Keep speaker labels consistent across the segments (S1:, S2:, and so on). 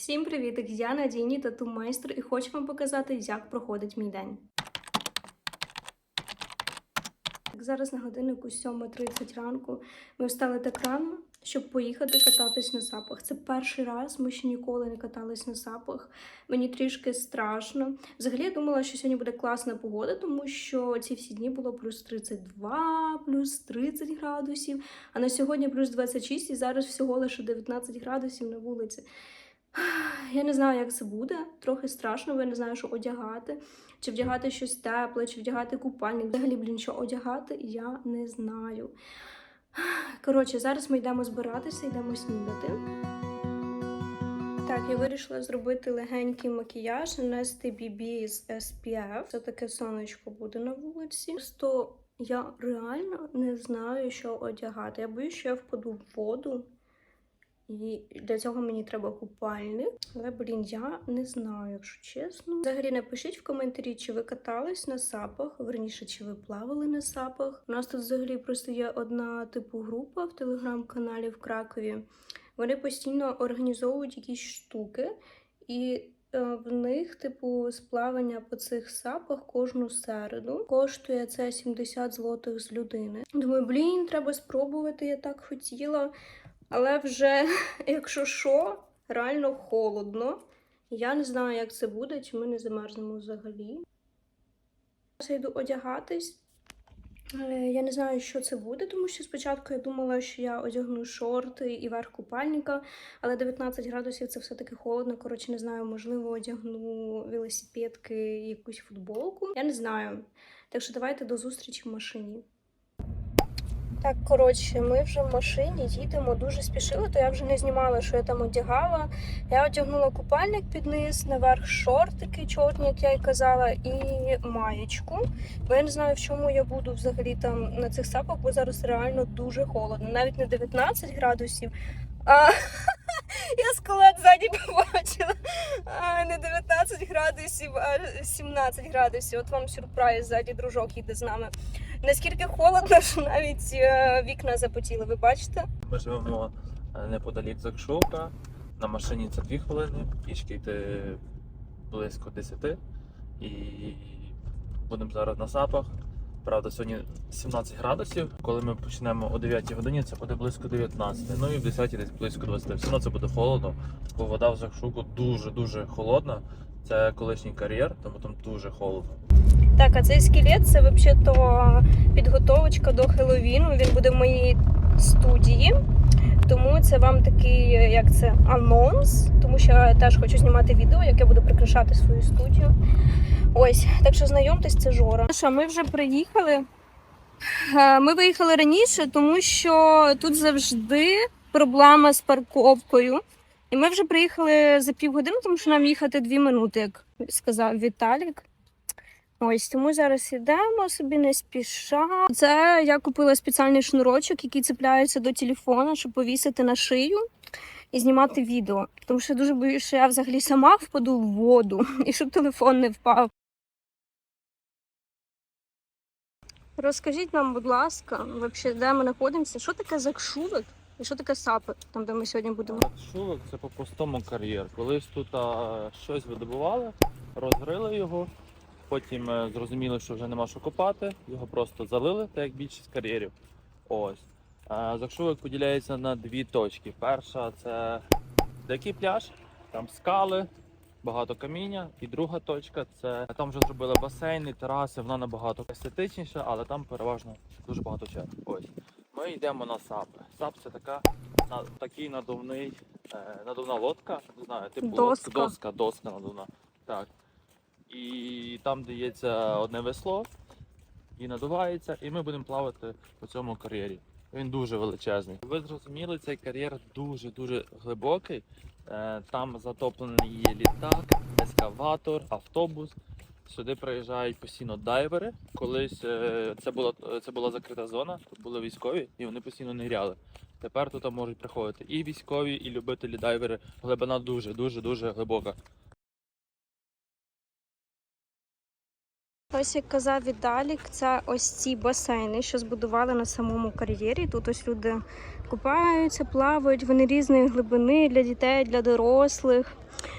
S1: Всім привіт! Я Надійні тату майстер і хочу вам показати, як проходить мій день. Так, Зараз на годиннику 7.30 ранку. Ми встали так рано, щоб поїхати кататись на сапах. Це перший раз. Ми ще ніколи не катались на сапах. Мені трішки страшно. Взагалі я думала, що сьогодні буде класна погода, тому що ці всі дні було плюс 32, плюс 30 градусів, а на сьогодні плюс 26 і зараз всього лише 19 градусів на вулиці. Я не знаю, як це буде. Трохи страшно, бо я не знаю, що одягати. Чи вдягати щось тепле, чи вдягати купальник. Взагалі, блін, що одягати, я не знаю. Коротше, зараз ми йдемо збиратися, йдемо снідати. Так, я вирішила зробити легенький макіяж, нанести BB з SPF. Це таке сонечко буде на вулиці. Просто я реально не знаю, що одягати. Я боюсь, що я впаду в воду. І для цього мені треба купальник. Але, блін, я не знаю, якщо чесно. Взагалі напишіть в коментарі, чи ви катались на сапах, верніше, чи ви плавали на сапах. У нас тут взагалі просто є одна типу група в телеграм-каналі в Кракові. Вони постійно організовують якісь штуки, і е, в них, типу, сплавання по цих сапах кожну середу. Коштує це 70 злотих з людини. Думаю, блін, треба спробувати, я так хотіла. Але вже, якщо що, реально холодно. Я не знаю, як це буде, чи ми не замерзнемо взагалі. Зараз я йду одягатись. Я не знаю, що це буде, тому що спочатку я думала, що я одягну шорти і верх купальника, але 19 градусів це все-таки холодно. Коротше, не знаю, можливо, одягну велосипедки, якусь футболку. Я не знаю. Так що давайте до зустрічі в машині. Так, коротше, ми вже в машині їдемо, дуже спішили, то я вже не знімала, що я там одягала. Я одягнула купальник під низ, наверх шортики чорні, як я й казала, і маєчку. Бо я не знаю, в чому я буду взагалі там на цих сапах, бо зараз реально дуже холодно. Навіть не 19 градусів, а я скелет ззаді побачила. А, не 19 градусів, а 17 градусів. От вам сюрприз ззаді дружок їде з нами. Наскільки холодно, що навіть е, вікна запотіли, ви бачите?
S2: Ми живемо е, неподалік Закшовка. На машині це 2 хвилини, пішки йти близько 10. І будемо зараз на сапах. Правда, сьогодні 17 градусів. Коли ми почнемо о 9 годині, це буде близько 19. Ну і в 10 десь близько 20. Все одно це буде холодно, бо вода в Закшуку дуже-дуже холодна. Це колишній кар'єр, тому там дуже холодно.
S1: Так, а цей скелет це взагалі-то підготовочка до Хеллоуіну. Він буде в моїй студії. Тому це вам такий, як це, анонс, тому що я теж хочу знімати відео, як я буду прикрашати свою студію. Ось, так що знайомтесь, це Жора. Що, ми вже приїхали. Е, Ми виїхали раніше, тому що тут завжди проблема з парковкою. І ми вже приїхали за півгодини, тому що нам їхати дві минути, як сказав Віталік. Ось тому зараз йдемо собі не спіша. Це я купила спеціальний шнурочок, який цепляється до телефона, щоб повісити на шию і знімати відео. Тому що я дуже боюсь, що я взагалі сама впаду в воду і щоб телефон не впав. Розкажіть нам, будь ласка, вообще, де ми знаходимося? Що таке закшувик і що таке сапи, там де ми сьогодні будемо?
S2: Шувок це по-простому кар'єр. Колись тут а, щось видобували, розгрили його, потім е, зрозуміли, що вже нема що копати, його просто залили, так як більшість кар'єрів. Ось. А, поділяється на дві точки. Перша це дикий пляж, там скали, багато каміння. І друга точка це там вже зробили басейни, тераси, вона набагато естетичніша, але там переважно дуже багато черг. Ось. Ми йдемо на сапи. Сап це така на такий надувний, е, надувна лодка, не знаю, типу
S1: Доска.
S2: лодка, доска, доска надувна. Так. І там дається одне весло і надувається, і ми будемо плавати по цьому кар'єрі. Він дуже величезний. Ви зрозуміли, цей кар'єр дуже-дуже глибокий. Е, Там затоплений є літак, ескаватор, автобус. Сюди приїжджають постійно дайвери. Колись е, це була це була закрита зона, тут були військові, і вони постійно ниряли. Тепер тут можуть приходити і військові, і любителі дайвери. Глибина дуже, дуже, дуже глибока.
S1: Ось як казав Віталік, це ось ці басейни, що збудували на самому кар'єрі. Тут ось люди купаються, плавають, вони різної глибини для дітей, для дорослих.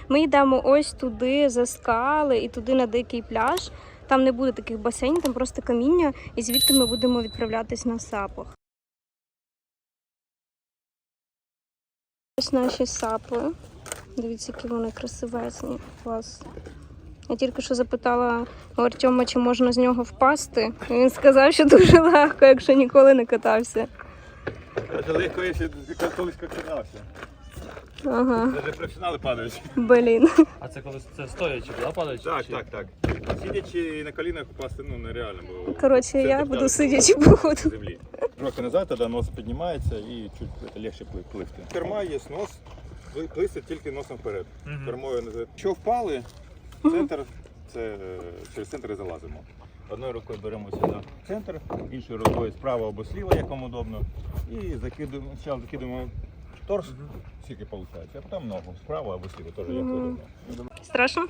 S1: Ми йдемо ось туди за скали і туди на дикий пляж. Там не буде таких басейнів, там просто каміння, і звідти ми будемо відправлятись на сапах. Ось наші сапи. Дивіться, які вони красивезні. Клас. Я тільки що запитала у Артема, чи можна з нього впасти. І Він сказав, що дуже легко, якщо ніколи не катався.
S3: Это легко, ты колись катався.
S1: Ага,
S3: Даже професіонали падають.
S1: блін.
S2: А це коли це стоячи, да, падаючи?
S3: Так,
S2: Чи-
S3: так, так. Сидячи на колінах упасти ну, нереально, бо
S1: Коротше, я буду сидячи походу.
S3: землі. Трохи назад, тоді нос піднімається і чуть легше пли- пливти. Керма є нос, ви- плисти тільки носом вперед. Кермою назад. Якщо впали, центр, це е, через центр і залазимо. Одною рукою беремо сюди центр, іншою рукою справа або сліва, як вам удобно. І закидуємо, спочатку закидуємо торс, скільки виходить, а потім ногу справа або сліва, теж як удобно.
S1: Страшно?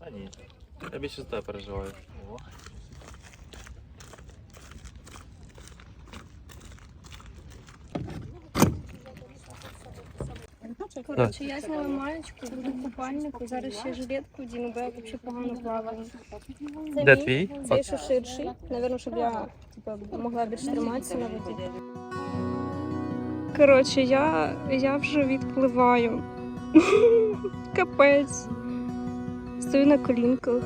S2: Та ні. Я більше за тебе переживаю.
S1: Коротше, я зняла маєчку, буду в купальнику, зараз ще жилетку вдіну, бо я взагалі погано плаваю. Це
S2: Де
S1: мій,
S2: твій?
S1: Цей що ширший. Навірно, щоб я типа, могла більш триматися на воді. Коротше, я, я вже відпливаю. Капець. Стою на колінках.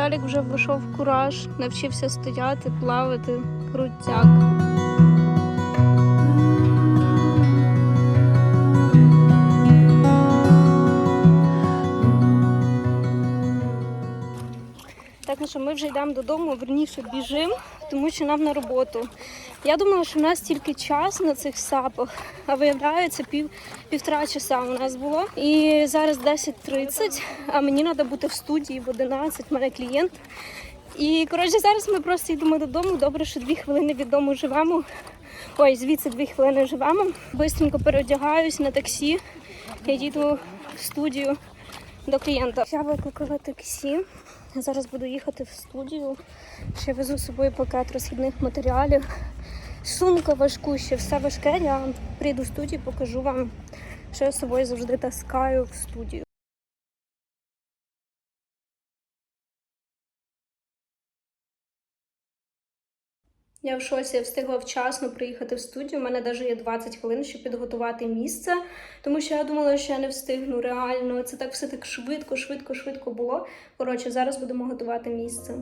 S1: Віталік вже вийшов кураж, навчився стояти, плавати, крутяк. Так, ну що ми вже йдемо додому, верніше біжимо, тому що нам на роботу. Я думала, що в нас тільки час на цих сапах, а виявляється, пів, півтора часа у нас було. І зараз 10.30, а мені треба бути в студії в 11, в мене клієнт. І коротше, зараз ми просто йдемо додому. Добре, що дві хвилини від дому живемо. Ой, звідси дві хвилини живемо. Бистренько переодягаюсь на таксі. Я їду в студію до клієнта. Я викликала таксі. Зараз буду їхати в студію. Ще везу з собою пакет розхідних матеріалів. Сумка важкуща, все важке. Я прийду в студію, покажу вам, що я з собою завжди таскаю в студію. Я в шоці я встигла вчасно приїхати в студію. У мене навіть є 20 хвилин, щоб підготувати місце, тому що я думала, що я не встигну реально. Це так все так швидко, швидко, швидко було. Коротше, зараз будемо готувати місце.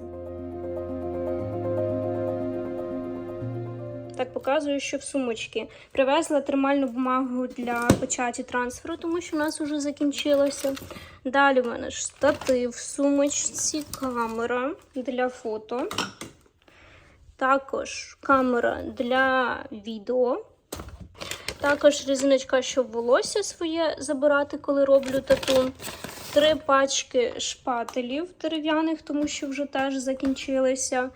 S1: Так, показую, що в сумочці. Привезла тримальну бумагу для печаті трансферу, тому що в нас вже закінчилося. Далі в мене штатив в сумочці, камера для фото. Також камера для відео. Також резиночка, щоб волосся своє забирати, коли роблю тату. Три пачки шпателів дерев'яних, тому що вже теж закінчилися.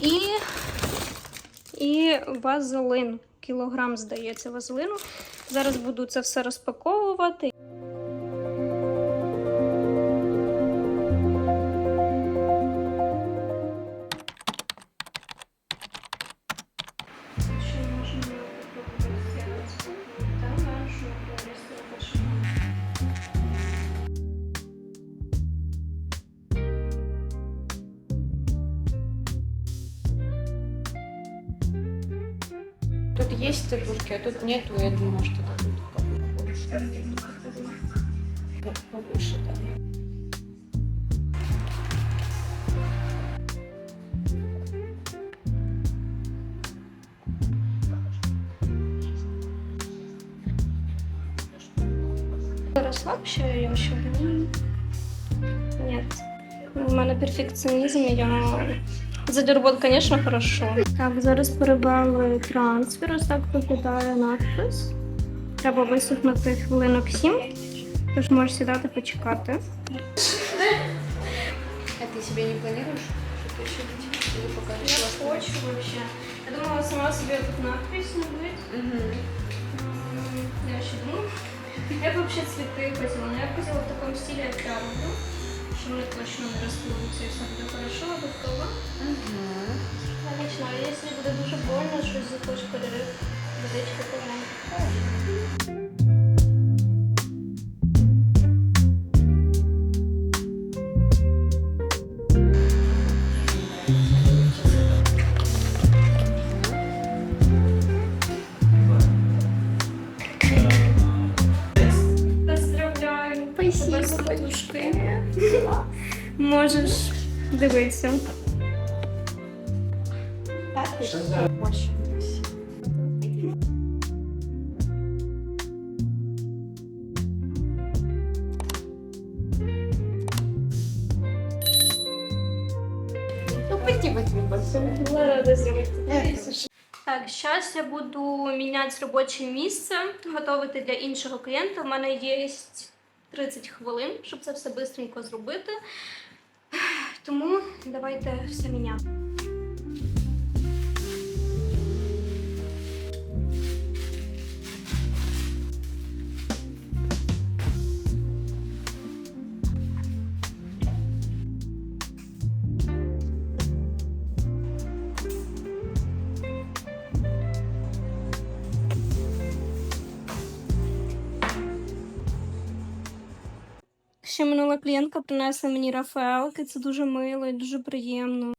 S1: І, і вазелин. Кілограм, здається, вазелину. Зараз буду це все розпаковувати.
S4: Тут есть татушки, а тут нету. Я думаю, что это будет побольше. Побольше, да.
S1: Расслабься, я еще Нет. У мене перфекціонізм, і я за роботу, звісно, хорошо. Так, зараз перебрали трансфер, ось так виглядає надпис. Треба висохнути хвилинок 7. Тож можеш сідати почекати.
S4: А ты себе не? Или
S1: Я хочу вообще. Я думала сама себе тут надпись набить.
S4: Мгм.
S1: Я ще думаю. Я б вообще цвіти хотіла, но я б хотіла в такому стилі, як я роблю. Вони точно не розпливуться і все буде хорошо, а готово.
S4: Мгм.
S1: Я починаю. Якщо буде дуже больно, щось захочеш перерив, водичка пожалуйста. Рада зробити. Так, зараз я буду міняти робоче місце, готувати для іншого клієнта. У мене є 30 хвилин, щоб це все швидко зробити. Давайте все міняти. Ще минула клієнтка принесла мені Рафаелки. Це дуже мило і дуже приємно.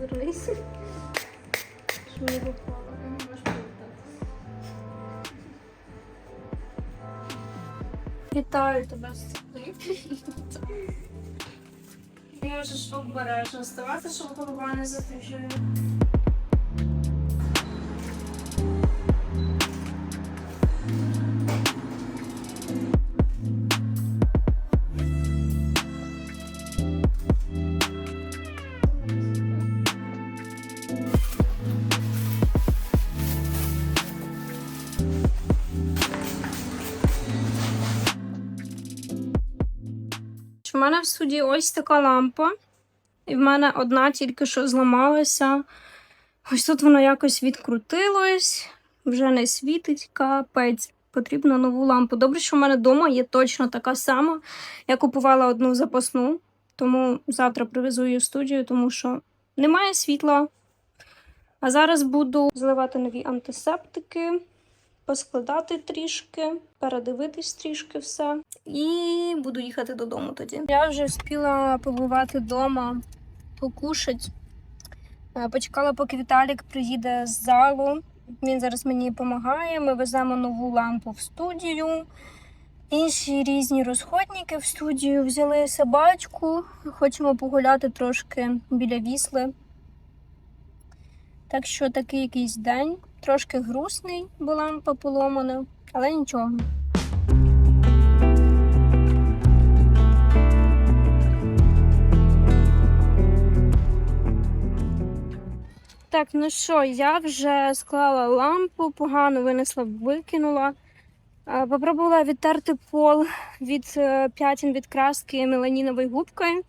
S1: Дихай, Що не попало. Вітаю тебе з можеш обережно ставати, щоб голова не затижує. Мене в суді ось така лампа, і в мене одна тільки що зламалася. Ось тут воно якось відкрутилось, вже не світить капець. Потрібно нову лампу. Добре, що в мене вдома є точно така сама. Я купувала одну запасну, тому завтра привезу її в студію, тому що немає світла. А зараз буду зливати нові антисептики, поскладати трішки, передивитись трішки все. І буду їхати додому тоді. Я вже встигла побувати вдома, покушати. Е, Почекала, поки Віталік приїде з залу. Він зараз мені допомагає. Ми веземо нову лампу в студію. Інші різні розходники в студію. Взяли собачку. Хочемо погуляти трошки біля вісли. Так що такий якийсь день. Трошки грустний, бо лампа поломана, але нічого. Так, ну що, я вже склала лампу, погано винесла, викинула. Попробувала відтерти пол від е, п'ятін від краски меланіновою губкою.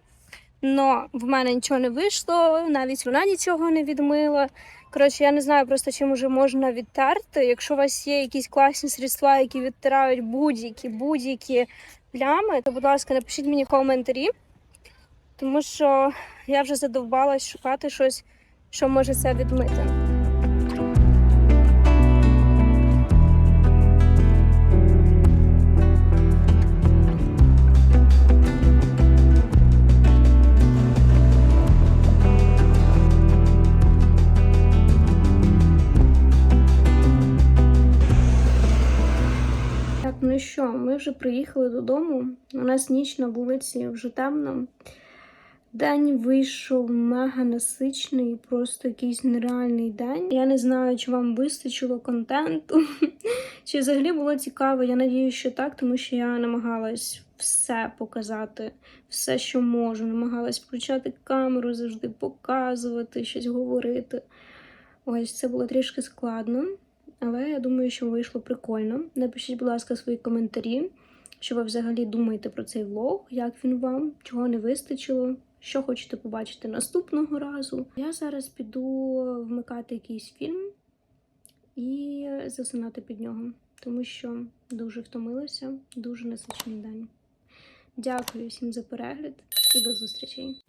S1: Но в мене нічого не вийшло, навіть вона нічого не відмила. Коротше, я не знаю просто, чим уже можна відтерти. Якщо у вас є якісь класні средства, які відтирають будь-які будь-які плями, то, будь ласка, напишіть мені коментарі, тому що я вже задовбалась шукати щось, що може це відмити. Ну що, ми вже приїхали додому. У нас ніч на вулиці вже темно. День вийшов мега насичний, просто якийсь нереальний день. Я не знаю, чи вам вистачило контенту, чи взагалі було цікаво. Я надію, що так, тому що я намагалась все показати, все, що можу. Намагалась включати камеру, завжди показувати, щось говорити. Ось це було трішки складно. Але я думаю, що вийшло прикольно. Напишіть, будь ласка, свої коментарі, що ви взагалі думаєте про цей влог, як він вам, чого не вистачило, що хочете побачити наступного разу. Я зараз піду вмикати якийсь фільм і засинати під нього, тому що дуже втомилася, дуже насичений день. Дякую всім за перегляд і до зустрічей!